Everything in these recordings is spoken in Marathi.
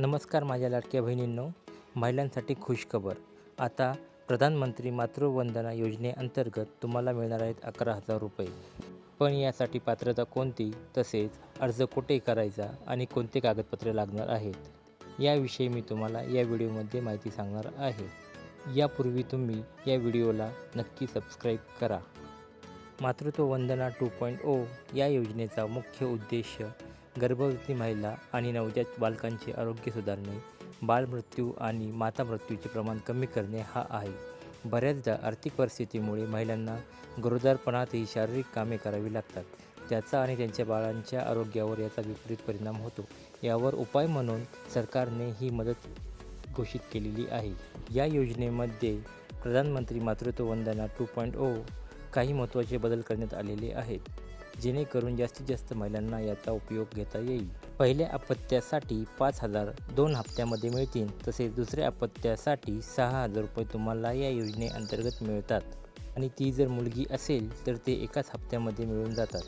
नमस्कार माझ्या लाडक्या बहिणींनो. महिलांसाठी खुशखबर. आता प्रधानमंत्री मातृवंदना योजनेअंतर्गत तुम्हाला मिळणार आहेत अकरा हजार रुपये. पण यासाठी पात्रता कोणती? तसेच अर्ज कुठे करायचा आणि कोणते कागदपत्रे लागणार आहेत? याविषयी मी तुम्हाला या व्हिडिओमध्ये माहिती सांगणार आहे. यापूर्वी तुम्ही या व्हिडिओला नक्की सबस्क्राईब करा. मातृत्व वंदना टू पॉईंट ओ या योजनेचा मुख्य उद्देश गर्भवती महिला आणि नवजात बालकांचे आरोग्य सुधारणे बालमृत्यू आणि माता मृत्यूचे प्रमाण कमी करणे हा आहे. बऱ्याचदा आर्थिक परिस्थितीमुळे महिलांना गरोदारपणातही शारीरिक कामे करावी लागतात. त्याचा आणि त्यांच्या बाळांच्या आरोग्यावर याचा विपरीत परिणाम होतो. यावर उपाय म्हणून सरकारने ही मदत घोषित केलेली आहे. या योजनेमध्ये प्रधानमंत्री मातृत्व वंदना टू पॉईंट ओ काही महत्त्वाचे बदल करण्यात आलेले आहेत. जेणेकरून जास्तीत जास्त महिलांना याचा उपयोग घेता येईल. पहिल्या अपत्यासाठी पाच हजार दोन हप्त्यामध्ये मिळतील तसेच दुसऱ्या अपत्यासाठी सहा हजार रुपये तुम्हाला या योजनेअंतर्गत मिळतात. आणि ती जर मुलगी असेल तर ते एकाच हप्त्यामध्ये मिळून जातात.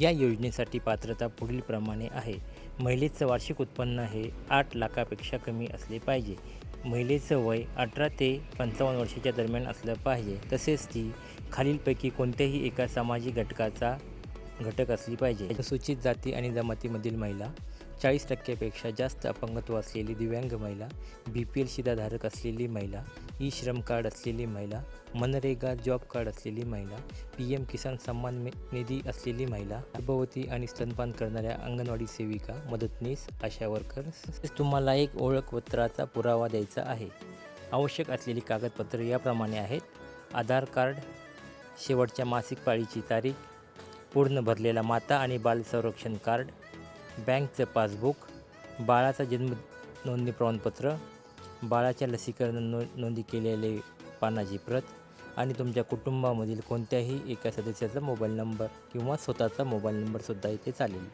या योजनेसाठी पात्रता पुढीलप्रमाणे आहे. महिलेचं वार्षिक उत्पन्न हे आठ लाखापेक्षा कमी असले पाहिजे. महिलेचं वय अठरा ते पंचावन्न वर्षाच्या दरम्यान असलं पाहिजे. तसेच ती खालीलपैकी कोणत्याही एका सामाजिक घटकाचा घटक असली पाहिजे. अनुसूचित जाती आणि जमातीमधील महिला चाळीस टक्क्यापेक्षा जास्त अपंगत्व असलेली दिव्यांग महिला बी पी एल शिधाधारक असलेली महिला ई श्रम कार्ड असलेली महिला मनरेगा जॉब कार्ड असलेली महिला पी एम किसान सन्मान निधी असलेली महिला गर्भवती आणि स्तनपान करणाऱ्या अंगणवाडी सेविका मदतनीस आशा वर्कर. तुम्हाला एक ओळखपत्राचा पुरावा द्यायचा आहे. आवश्यक असलेली कागदपत्रे याप्रमाणे आहेत. आधार कार्ड शेवटच्या मासिक पाळीची तारीख पूर्ण भरलेला माता आणि बाल संरक्षण कार्ड बँकचं पासबुक बाळाचा जन्म नोंदणी प्रमाणपत्र बाळाच्या लसीकरण नो नोंदी केलेले पानाची प्रत आणि तुमच्या कुटुंबामधील कोणत्याही एका सदस्याचा मोबाईल नंबर किंवा स्वतःचा मोबाईल नंबरसुद्धा इथे चालेल.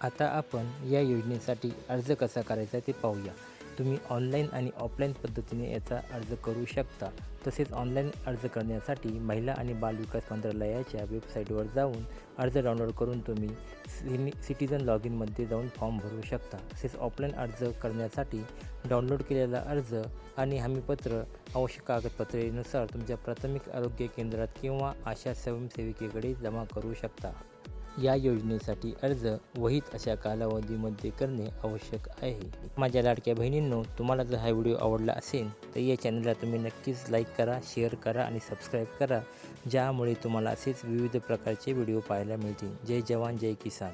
आता आपण या योजनेसाठी अर्ज कसा करायचा ते पाहूया. तुम्ही ऑनलाईन आणि ऑफलाईन पद्धतीने याचा अर्ज करू शकता. तसेच ऑनलाईन अर्ज करण्यासाठी महिला आणि बालविकास मंत्रालयाच्या वेबसाईटवर जाऊन अर्ज डाउनलोड करून तुम्ही सिनी सिटीजन लॉग इनमध्ये जाऊन फॉर्म भरू शकता. तसेच ऑफलाईन अर्ज करण्यासाठी डाउनलोड केलेला अर्ज आणि हमीपत्र आवश्यक कागदपत्रेनुसार तुमच्या प्राथमिक आरोग्य केंद्रात किंवा आशा स्वयंसेविकेकडे जमा करू शकता. या योजनेसाठी अर्ज वहीत अशा कालावधीमध्ये करणे आवश्यक आहे. माझ्या लाडक्या बहिणींनो तुम्हाला जर हा व्हिडिओ आवडला असेल तर या चॅनलला तुम्ही नक्कीच लाईक करा शेअर करा आणि सबस्क्राईब करा ज्यामुळे तुम्हाला असेच विविध प्रकारचे व्हिडिओ पाहायला मिळतील. जय जवान जय किसान.